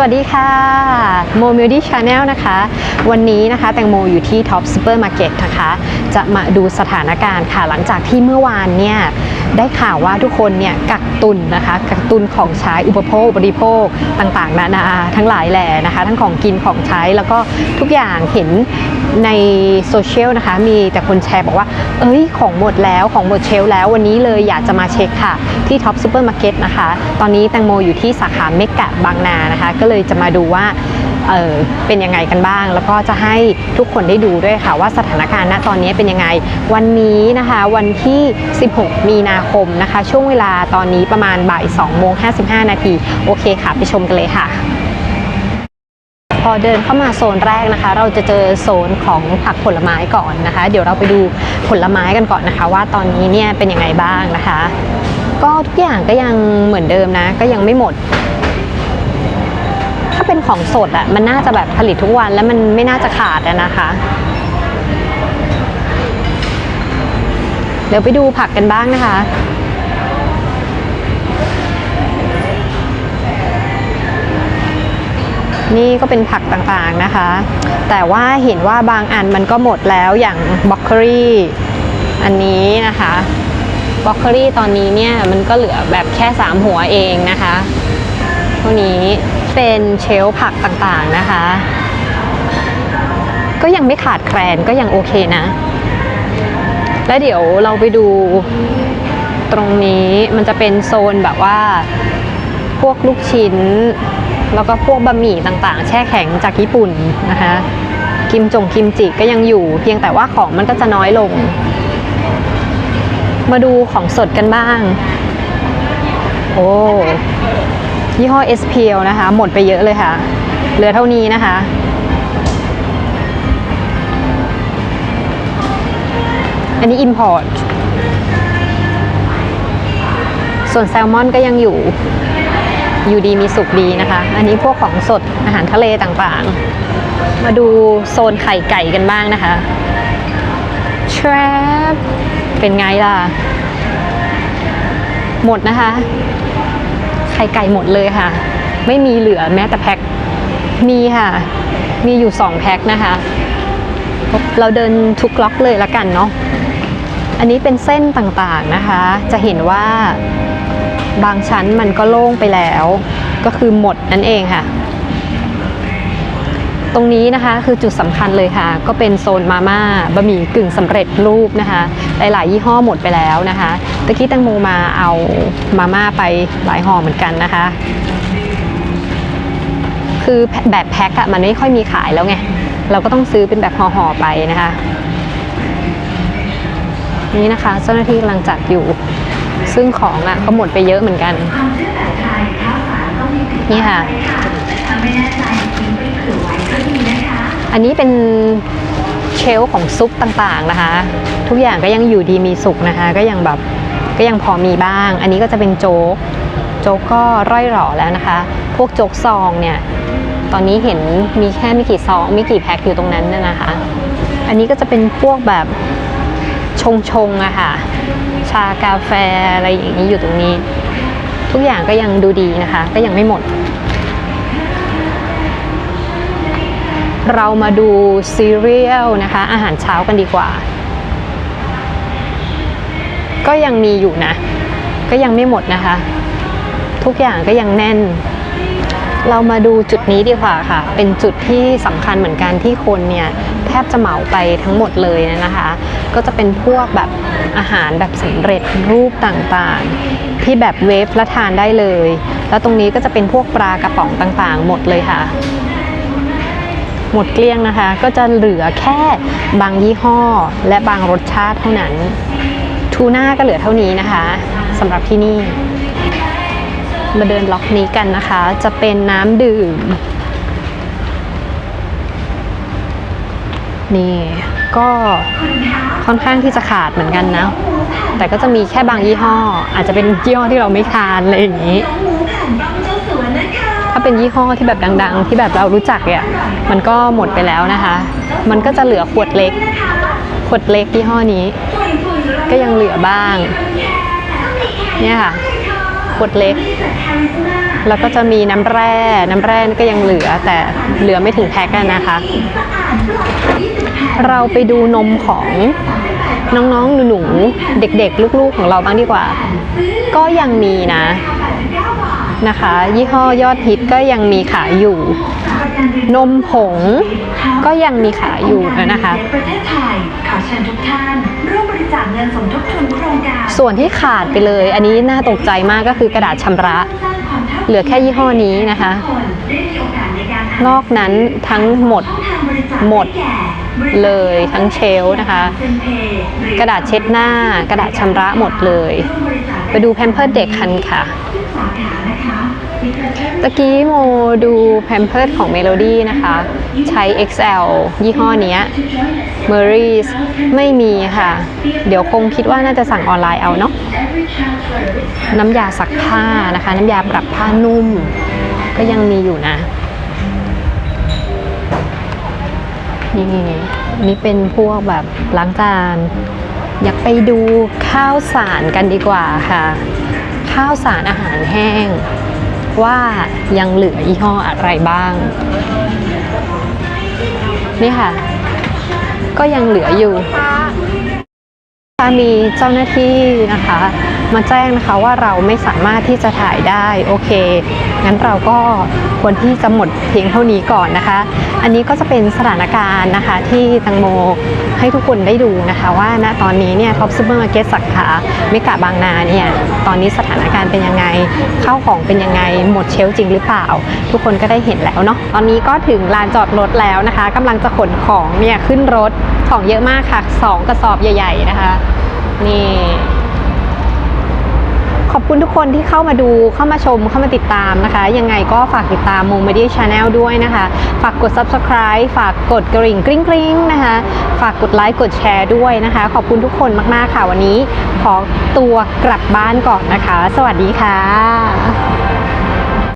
วัสดีค่ะโมมิวดี้ชาแนลนะคะ วันนี้นะคะแตงโมอยู่ที่ท็อปซูเปอร์มาร์เก็ตนะคะ จะมาดูสถานการณ์ค่ะ หลังจากที่เมื่อวานเนี่ยได้ข่าวว่าทุกคนเนี่ยกักตุนนะคะกักตุนของใช้อุปโภคบริโภคต่างๆ นานาทั้งหลายแหล่นะคะ ทั้งของกินของใช้แล้วก็ทุกอย่างเห็นในโซเชียลนะคะ มีแต่คนแชร์บอกว่า เอ้ยของหมดแล้วของหมดเชลแล้ววันนี้เลยอยากจะมาเช็คค่ะ ที่ท็อปซูเปอร์มาร์เก็ตนะคะ ตอนนี้แตงโมอยู่ที่สาขาเมกะบางนานะคะก็เลยจะมาดูว่าเเป็นยังไงกันบ้าง แล้วก็จะให้ทุกคนได้ดูด้วยค่ะว่าสถานการณ์ณตอนนี้เป็นยังไง วันนี้นะคะวันที่ 16 มีนาคมนะคะ ช่วงเวลาตอนนี้ประมาณบ่าย2โมง55 นาทีโอเคค่ะ ไปชมกันเลยค่ะพอเดินเข้ามาโซนแรกนะคะ เราจะเจอโซนของผักผลไม้ก่อนนะคะ เดี๋ยวเราไปดูผลไม้กันก่อนนะคะ ว่าตอนนี้เนี่ยเป็นยังไงบ้างนะคะ ก็ทุกอย่างก็ยังเหมือนเดิมนะ ก็ยังไม่หมด ถ้าเป็นของสดอะ่ะมันน่าจะแบบผลิตทุกวันแล้วมันไม่น่าจะขาดนะคะ เดี๋ยวไปดูผักกันบ้างนะคะนี่ก็เป็นผักต่างๆนะคะ แต่ว่าเห็นว่าบางอันมันก็หมดแล้วอย่างบล็อกเกอรี่อันนี้นะคะบล็อกเกอรี่ตอนนี้เนี่ยมันก็เหลือแบบแค่ 3 หัวเองนะคะเท่านี้ เป็นเชลผักต่างๆนะคะ ก็ยังไม่ขาดแคลนก็ยังโอเคนะ แล้วเดี๋ยวเราไปดูตรงนี้มันจะเป็นโซนแบบว่า พวกลูกชิ้น แล้วก็พวกบะหมี่ต่างๆ แช่แข็งจากญี่ปุ่นนะคะกิมจงกิมจิก็ยังอยู่ เพียงแต่ว่าของมันก็จะน้อยลง มาดูของสดกันบ้าง โอ้ ยี่ห้อ SPL นะคะ หมดไปเยอะเลยค่ะ เหลือเท่านี้นะคะ อันนี้ Import ส่วนแซลมอนก็ยังอยู่ อยู่ดีมีสุขดีนะคะ อันนี้พวกของสดอาหารทะเลต่างๆ มาดูโซนไข่ไก่กันบ้างนะคะ Trap เป็นไงล่ะ หมดนะคะ ข่ไก่หมดเลยค่ะ ไม่มีเหลือแม้แต่แพ็คมีค่ะ มีอยู่2แพ็คนะคะ เราเดินทุกล็อกเลยละกันเนาะอันนี้เป็นเส้นต่างๆนะคะ จะเห็นว่าบางชั้นมันก็โล่งไปแล้ว ก็คือหมดนั่นเองค่ะ ตรงนี้นะคะคือจุดสำคัญเลยค่ะ ก็เป็นโซนมาม่าบะหมี่กึ่งสำเร็จรูปนะคะ หลายๆ ยี่ห้อหมดไปแล้วนะคะ ตะกี้ตังโมมาเอามาม่าไปหลายห่อเหมือนกันนะคะ คือแบบแพ็คอะมันไม่ค่อยมีขายแล้วไง เราก็ต้องซื้อเป็นแบบห่อๆไปนะคะ นี่นะคะ เจ้าหน้าที่กำลังจัดอยู่ ซึ่งของอะก็หมดไปเยอะเหมือนกัน นี่ค่ะอันนี้เป็นเชลของซุปต่างๆนะคะ ทุกอย่างก็ยังอยู่ดีมีสุขนะคะ ก็ยังแบบ ก็ยังพอมีบ้าง อันนี้ก็จะเป็นโจ๊ก โจ๊กก็ร่อยหล่อแล้วนะคะ พวกโจ๊กซองเนี่ย ตอนนี้เห็นมีแค่ไม่กี่ซองไม่กี่แพ็คอยู่ตรงนั้นน่ะนะคะ อันนี้ก็จะเป็นพวกแบบชงชงๆอะค่ะ ชากาแฟอะไรอย่างนี้อยู่ตรงนี้ ทุกอย่างก็ยังดูดีนะคะ ก็ยังไม่หมด เรามาดูซีเรียลนะคะ อาหารเช้ากันดีกว่า ก็ยังมีอยู่นะ ก็ยังไม่หมดนะคะ ทุกอย่างก็ยังแน่น เรามาดูจุดนี้ดีกว่าค่ะ เป็นจุดที่สำคัญเหมือนกันที่คนเนี่ยแทบจะเหมาไปทั้งหมดเลยนะคะ ก็จะเป็นพวกแบบอาหารแบบสำเร็จรูปต่างๆ ที่แบบเวฟและทานได้เลย แล้วตรงนี้ก็จะเป็นพวกปลากระป๋องต่างๆ หมดเลยค่ะหมดเกลี้ยงนะคะ ก็จะเหลือแค่บางยี่ห้อและบางรสชาติเท่านั้น ทูน่าก็เหลือเท่านี้นะคะสำหรับที่นี่ มาเดินล็อกนี้กันนะคะ จะเป็นน้ำดื่ม นี่ก็ค่อนข้างที่จะขาดเหมือนกันนะ แต่ก็จะมีแค่บางยี่ห้อ อาจจะเป็นยี่ห้อที่เราไม่ทานอะไรอย่างนี้ ถ้าเป็นยี่ห้อที่แบบดัง ๆ ที่แบบเรารู้จักเนี่ยมันก็หมดไปแล้วนะคะ มันก็จะเหลือขวดเล็ก ขวดเล็กยี่ห้อนี้ ก็ยังเหลือบ้าง เนี่ยค่ะขวดเล็ก แล้วก็จะมีน้ำแร่ น้ำแร่ก็ยังเหลือแต่เหลือไม่ถึงแพ็คกันนะคะ เราไปดูนมของน้องๆ หนูๆ เด็กๆ ลูกๆ ของเราบ้างดีกว่า ก็ยังมีนะ นะคะ ยี่ห้อยอดฮิตก็ยังมีขายอยู่ นมผงก็ยังมีขายอยู่นะคะในประเทศไทยขอเชิญทุกท่านร่วมบริจาคเงินสมทบทุนโครงการส่วนที่ขาดไปเลย อันนี้น่าตกใจมากก็คือกระดาษชำระสร้างความเท่าเหลือแค่ยี่ห้อนี้นะคะคนได้มีโอกาสในการหานอกนั้นทั้งหมดช่องทางบริจาคหมดไแก่บริษัทเลยทั้งเชลฟ์นะคะเซ็นเพย์หอกระดาษเช็ดหน้ากระดาษชำระหมดเลยร่วมบริจาคไปดูแพมเพิร์ดเด็กคันค่ะ ตะกี้โมดูแพมเพิร์ดของ Melody นะคะ ใช้ XL ยี่ห้อนี้ m e r i s ไม่มีค่ะ เดี๋ยวคงคิดว่าน่าจะสั่งออนไลน์เอาเนาะน้ำยาซักผ้านะคะ น้ำยาปรับผ้านุ่ม ก็ยังมีอยู่นะ นี่นี่เป็นพวกแบบล้างจาน อยากไปดูข้าวสารกันดีกว่าค่ะ ข้าวสารอาหารแห้ง ว่ายังเหลือยี่ห้ออะไรบ้าง นี่ค่ะ ก็ยังเหลืออยู่ ถ้ามีเจ้าหน้าที่นะคะ มาแจ้งนะคะว่าเราไม่สามารถที่จะถ่ายได้โอเคงั้นเราก็ควรที่จะหมดเพียงเท่านี้ก่อนนะคะ อันนี้ก็จะเป็นสถานการณ์นะคะที่ตังโมให้ทุกคนได้ดูนะคะ ว่าณตอนนี้เนี่ยท็อปซูเปอร์มาร์เก็ตสาขาเมกะบางนาเนี่ยตอนนี้สถานการณ์เป็นยังไงเข้าของเป็นยังไงหมดเชลจริงหรือเปล่า ทุกคนก็ได้เห็นแล้วเนาะตอนนี้ก็ถึงลานจอดรถแล้วนะคะกำลังจะขนของเนี่ยขึ้นรถ ของเยอะมากค่ะสองกระสอบใหญ่ ๆ นะคะ นี่ ขอบคุณทุกคนที่เข้ามาดูเข้ามาชมเข้ามาติดตามนะคะ ยังไงก็ฝากติดตามมู Media Channel ด้วยนะคะ ฝากกด Subscribe ฝากกดกริ่งกริ๊งกริ๊งนะคะ ฝากกดไลค์กดแชร์ด้วยนะคะ ขอบคุณทุกคนมากๆค่ะวันนี้ ขอตัวกลับบ้านก่อนนะคะ สวัสดีค่ะ